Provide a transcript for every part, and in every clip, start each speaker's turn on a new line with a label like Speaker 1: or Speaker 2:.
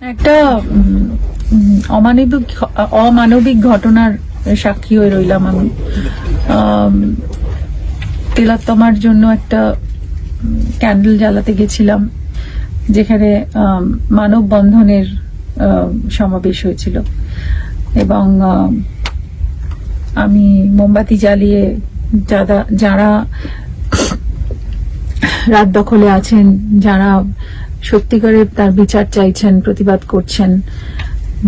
Speaker 1: একটা অমানবিক অমানবিক ঘটনার সাক্ষী হয়ে রইলাম আমি। তেলাত্তমার জন্য একটা ক্যান্ডেল জ্বালাতে গেছিলাম যেখানে মানববন্ধনের সমাবেশ হয়েছিল। এবং আম, মোমবাতি জ্বালিয়ে যারা রাত দখলে আছেন যারা সত্যিকারের তার বিচার চাইছেন, প্রতিবাদ করছেন,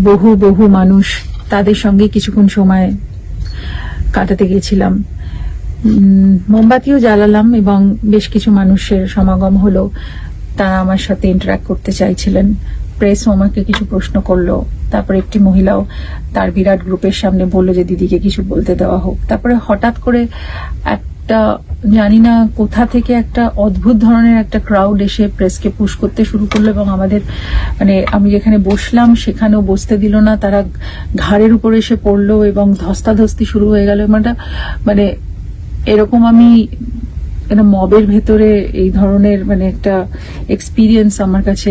Speaker 1: বহু বহু মানুষ তাদের সঙ্গে কিছুক্ষণ সময় কাটাতে গেছিলাম মোমবাতিও জ্বালালাম এবং বেশ কিছু মানুষের সমাগম হলো। তারা আমার সাথে ইন্টারাক্ট করতে চাইছিলেন। প্রেসও আমাকে কিছু প্রশ্ন করল। তারপরে একটি মহিলাও তার বিরাট গ্রুপের সামনে বলল যে, দিদিকে কিছু বলতে দেওয়া হোক। তারপরে হঠাৎ করে একটা জানি না কোথা থেকে একটা অদ্ভুত ধরনের একটা ক্রাউড এসে প্রেসকে পুশ করতে শুরু করল এবং আমাদের মানে আমি যেখানে বসলাম সেখানেও বসতে দিল না। তারা ঘাড়ের উপরে এসে পড়ল এবং ধস্তাধস্তি শুরু হয়ে গেল। মানে মানে এরকম আমি একটা মবের ভেতরে এই ধরনের মানে একটা এক্সপিরিয়েন্স আমার কাছে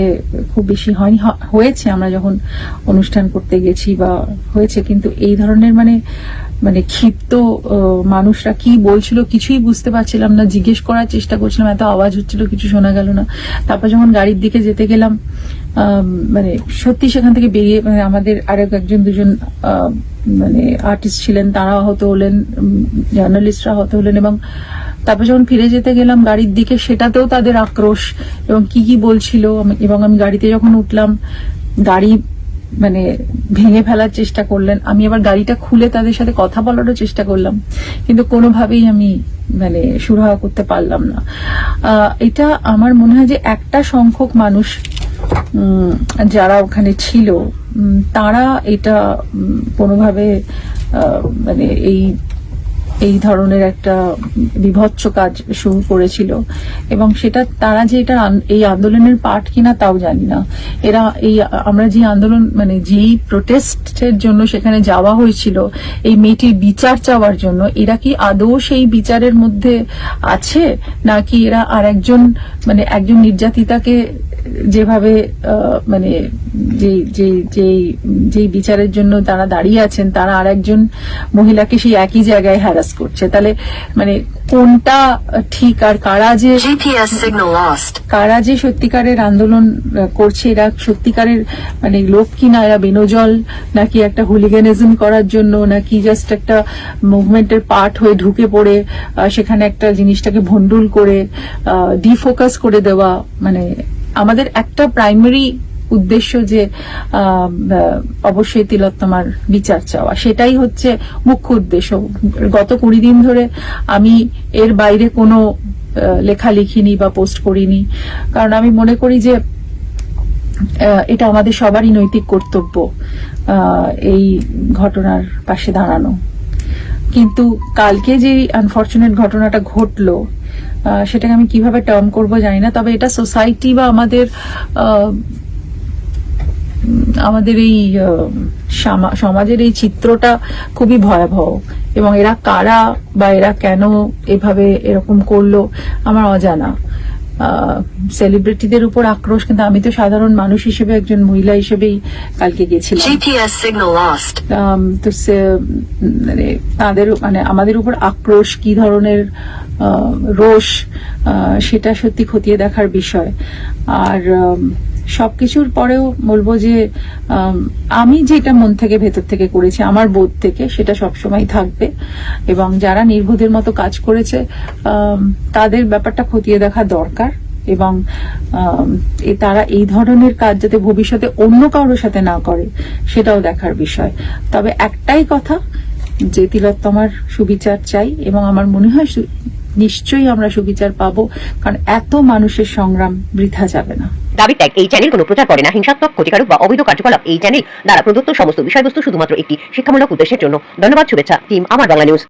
Speaker 1: খুব বেশি হয়নি। হয়েছে আমরা যখন অনুষ্ঠান করতে গেছি বা হয়েছে, কিন্তু এই ধরনের মানে মানে ক্ষিপ্ত মানুষরা কি বলছিল কিছুই বুঝতে পারছিলাম না। জিজ্ঞেস করার চেষ্টা করছিলাম, এত আওয়াজ হচ্ছিল, কিছু শোনা গেল না। তারপর যখন গাড়ির দিকে যেতে গেলাম মানে সত্যি সেখান থেকে বেরিয়ে মানে আমাদের আরেক একজন, দুজন মানে আর্টিস্ট ছিলেন, তারা আহত হলেন জার্নালিস্টরা আহত হলেন এবং তারপর যখন ফিরে যেতে গেলাম গাড়ির দিকে, সেটাতেও তাদের আক্রোশ এবং কি কি বলছিল এবং আমি গাড়িতে যখন উঠলাম, গাড়ি মানে ভেঙে ফেলার চেষ্টা করলেন। আমি আবার গাড়িটা খুলে তাদের সাথে কথা বলারও চেষ্টা করলাম, কিন্তু কোনোভাবেই আমি মানে সুরাহা করতে পারলাম না। এটা আমার মনে হয় যে একটা সংখ্যক মানুষ যারা ওখানে ছিল তারা এটা কোনোভাবে মানে এই এই ধরনের একটা বিভৎস কাজ শুরু করেছিল। এবং সেটা তারা যে এটা এই আন্দোলনের পার্ট কিনা তাও জানি না। এরা এই আমরা যে আন্দোলন মানে যেই প্রোটেস্টের জন্য সেখানে যাওয়া হয়েছিল, এই মেয়েটির বিচার চাওয়ার জন্য, এরা কি আদৌ সেই বিচারের মধ্যে আছে? নাকি এরা আর একজন মানে একজন নির্যাতিতাকে যেভাবে মানে যে যে যেই যেই বিচারের জন্য তারা দাঁড়িয়ে আছেন তারা আর একজন মহিলাকে সেই একই জায়গায় হ্যারাস করছে তাহলে মানে কোনটা ঠিক আর কারা যে. কারা যে সত্যিকারের আন্দোলন করছে এরা সত্যিকারের মানে লোক কিনা এরা বেনজল নাকি একটা হুলিগানিজম করার জন্য নাকি জাস্ট একটা মুভমেন্টের পার্ট হয়ে ঢুকে পড়ে সেখানে একটা জিনিসটাকে ভন্ডুল করে ডিফোকাস করে দেওয়া মানে আমাদের একটা প্রাইমারি উদ্দেশ্য যে অবশ্যই তিলোত্তমার বিচার চাওয়া। সেটাই হচ্ছে মুখ্য উদ্দেশ্য। গত কুড়ি দিন ধরে আমি এর বাইরে কোনো লেখা লিখিনি বা পোস্ট করিনি। কারণ আমি মনে করি যে এটা আমাদের সবারই নৈতিক কর্তব্য এই ঘটনার পাশে দাঁড়ানো। কিন্তু কালকে যে আনফর্চুনেট ঘটনাটা ঘটলো সেটাকে আমি কীভাবে টার্ম করব জানি না, তবে এটা সোসাইটি বা আমাদের আমাদের এই সমাজের এই চিত্রটা খুবই ভয়াবহ। এবং এরা কারা বা এরা কেন এভাবে এরকম করল, আমার অজানা। সেলিব্রিটিদের উপর আক্রোশ কিন্তু আমি তো সাধারণ মানুষ হিসেবে একজন মহিলা হিসেবেই কালকে গেছিলাম তো মানে তাদের মানে আমাদের উপর আক্রোশ কি ধরনের রোষ আহ, সেটা সত্যি খতিয়ে দেখার বিষয়। আর সবকিছুর পরেও বলব যে, আমি যেটা মন থেকে, ভেতর থেকে করেছি, আমার বোধ থেকে, সেটা সবসময় থাকবে। এবং যারা নির্বোধের মতো কাজ করেছে তাদের ব্যাপারটা খতিয়ে দেখা দরকার। এবং তারা এই ধরনের কাজ যাতে ভবিষ্যতে অন্য কারোর সাথে না করে, সেটাও দেখার বিষয়। তবে একটাই কথা, যে তিলোত্তমার সুবিচার চাই, এবং আমার মনে হয় নিশ্চয়ই আমরা সুবিচার পাব, কারণ এত মানুষের সংগ্রাম বৃথা যাবে না।
Speaker 2: দাবি ত্যাগ এই চ্যানেল কোনো প্রচার করে না, হিংসাত্মক, ক্ষতিকারক বা অবৈধ কার্যকলাপ। এই চ্যানেল দ্বারা প্রদত্ত সমস্ত বিষয়বস্তু শুধুমাত্র একটি শিক্ষামূলক উদ্দেশ্যের জন্য। ধন্যবাদ, শুভেচ্ছা টিম আমার বাংলা নিউজ